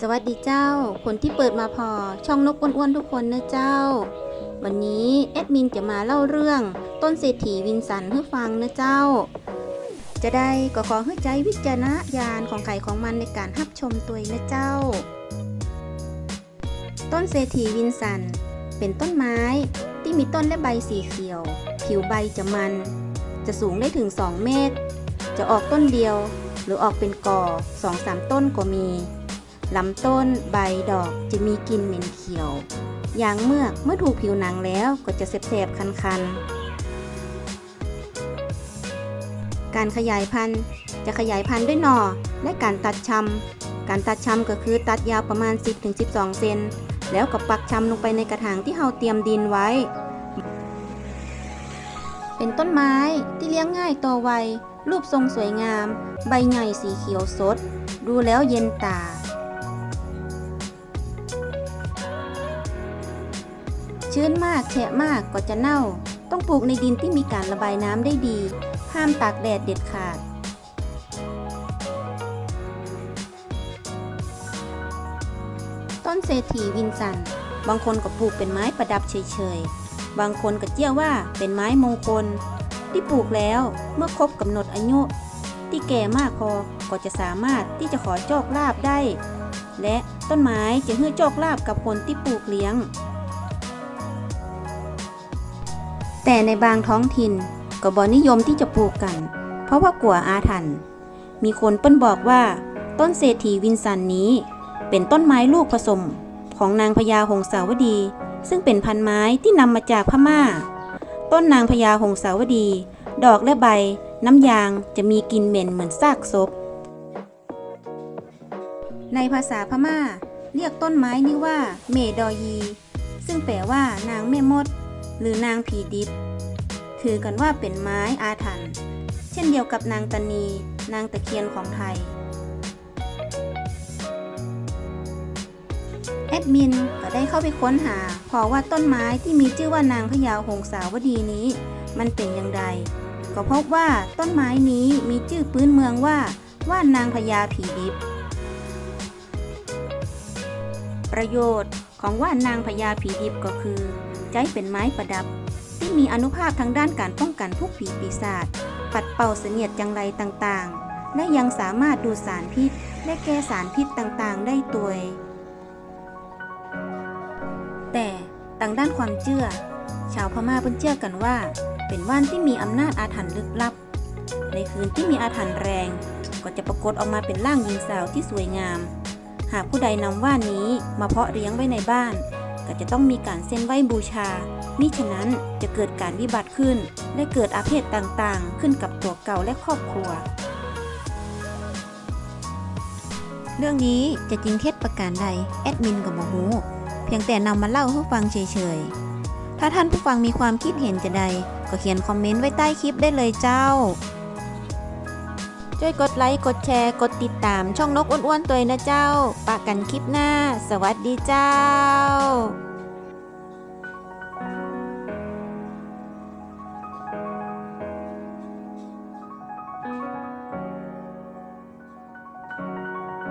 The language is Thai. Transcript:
สวัสดีเจ้า คนที่เปิดมาพอช่องนกอ้วนๆทุกคนนะเจ้า วันนี้แอดมินจะมาเล่าเรื่อง ต้นเศรษฐีวินสันให้ฟังนะเจ้า จะได้ก็ขอให้ใจวิจารณญาณของใครของมันในการรับชมตัวนะเจ้า ต้นเศรษฐีวินสัน เป็นต้นไม้ที่มีต้นและใบสีเขียว ผิวใบจะมัน จะสูงได้ถึง 2 เมตร จะออกต้นเดียว หรือออกเป็นก่อสองสามต้นก็มี ลำต้นใบดอกจะมีกลิ่นเหม็นเขียวอย่างเมื่อกเมื่อถูกผิวหนังแล้วก็จะแสบๆคันๆ การขยายพันธุ์จะขยายพันธุ์ด้วยหน่อและการตัดชำการตัดชำก็คือตัดยาวประมาณ 10-12 เซนแล้วก็ปักชำลงไปในกระถางที่เราเตรียมดินไว้ เป็นต้นไม้ที่เลี้ยงง่ายโตไวรูปทรงสวยงาม ใบใหญ่สีเขียวสด ดูแล้วเย็นตา ชื้นมากแฉะมากก็จะเน่า ต้องปลูกในดินที่มีการระบายน้ำได้ดี ห้ามตากแดดเด็ดขาด ต้นเศรษฐีวินสัน บางคนก็ปลูกเป็นไม้ประดับเฉยๆ บางคนก็เชื่อว่าเป็นไม้มงคล ที่ปลูกแล้วเมื่อครบกำหนดอายุ ที่แก่มากพอก็จะสามารถที่จะขอโชคลาภได้ และต้นไม้จะให้โชคลาภกับคนที่ปลูกเลี้ยง แต่ในบางท้องถิ่นก็บอนิยมที่จะปลูกกัน เพราะว่ากลัวอาถรรพ์มีคนเปิ้นบอกว่า ต้นเศรษฐีวินสันนี้ เป็นต้นไม้ลูกผสมของนางพญาหงสาวดี ซึ่งเป็นพันไม้ที่นำมาจากพม่า ต้นนางพญาหงสาวดี ดอกและใบ น้ำยางจะมีกลิ่นเหม็นเหมือนซากศพ ในภาษาพม่า เรียกต้นไม้นี้ว่า เมดอยี ซึ่งแปลว่านางแม่มด หรือนางผีดิบ ถือกันว่าเป็นไม้อาถรรพ์เช่นเดียวกับนางตานี นางตะเคียนของไทย แอดมินก็ได้เข้าไปค้นหาเพราะว่าต้นไม้ที่มีชื่อว่านางพญาหงสาวดีนี้ มันเป็นอย่างไร ก็พบว่าต้นไม้นี้มีชื่อพื้นเมืองว่าว่านางพญาผีดิบ ประโยชน์ของว่านางพญาผีดิบก็คือ ใช้เป็นไม้ประดับ ที่มีอนุภาพทางด้านการป้องกันพวกผีปีศาจปัดเป่าเสนียดจังไรต่างๆ และยังสามารถดูดสารพิษ และแก้สารพิษต่างๆ ได้ตัวยแต่ต่างด้านความเชื่อ ชาวพม่าเพิ่นเชื่อกันว่า เป็นว่านที่มีอำนาจอาถรรพ์ลึกลับ ในคืนที่มีอาถรรพ์แรง ก็จะปรากฏออกมาเป็นร่างหญิงสาวที่สวยงาม หากผู้ใดนำว่านนี้มาเพาะเลี้ยงไว้ในบ้าน ก็จะต้องมีการเส้นไหว้บูชา มิฉะนั้นจะเกิดการวิบัติขึ้น และเกิดอาเพศต่างๆ ขึ้นกับตัวเก่าและครอบครัว เรื่องนี้จะจริงเท็จประการใดแอดมินกับโมโหเพียงแต่นำมาเล่าให้ฟังเฉยๆ ถ้าท่านผู้ฟังมีความคิดเห็นจะใด ก็เขียนคอมเมนต์ไว้ใต้คลิปได้เลยเจ้า ช่วยกดไลค์ กดแชร์ กดติดตามช่องนกอ้วนๆตัวนะเจ้าปะกันคลิปหน้า สวัสดีเจ้า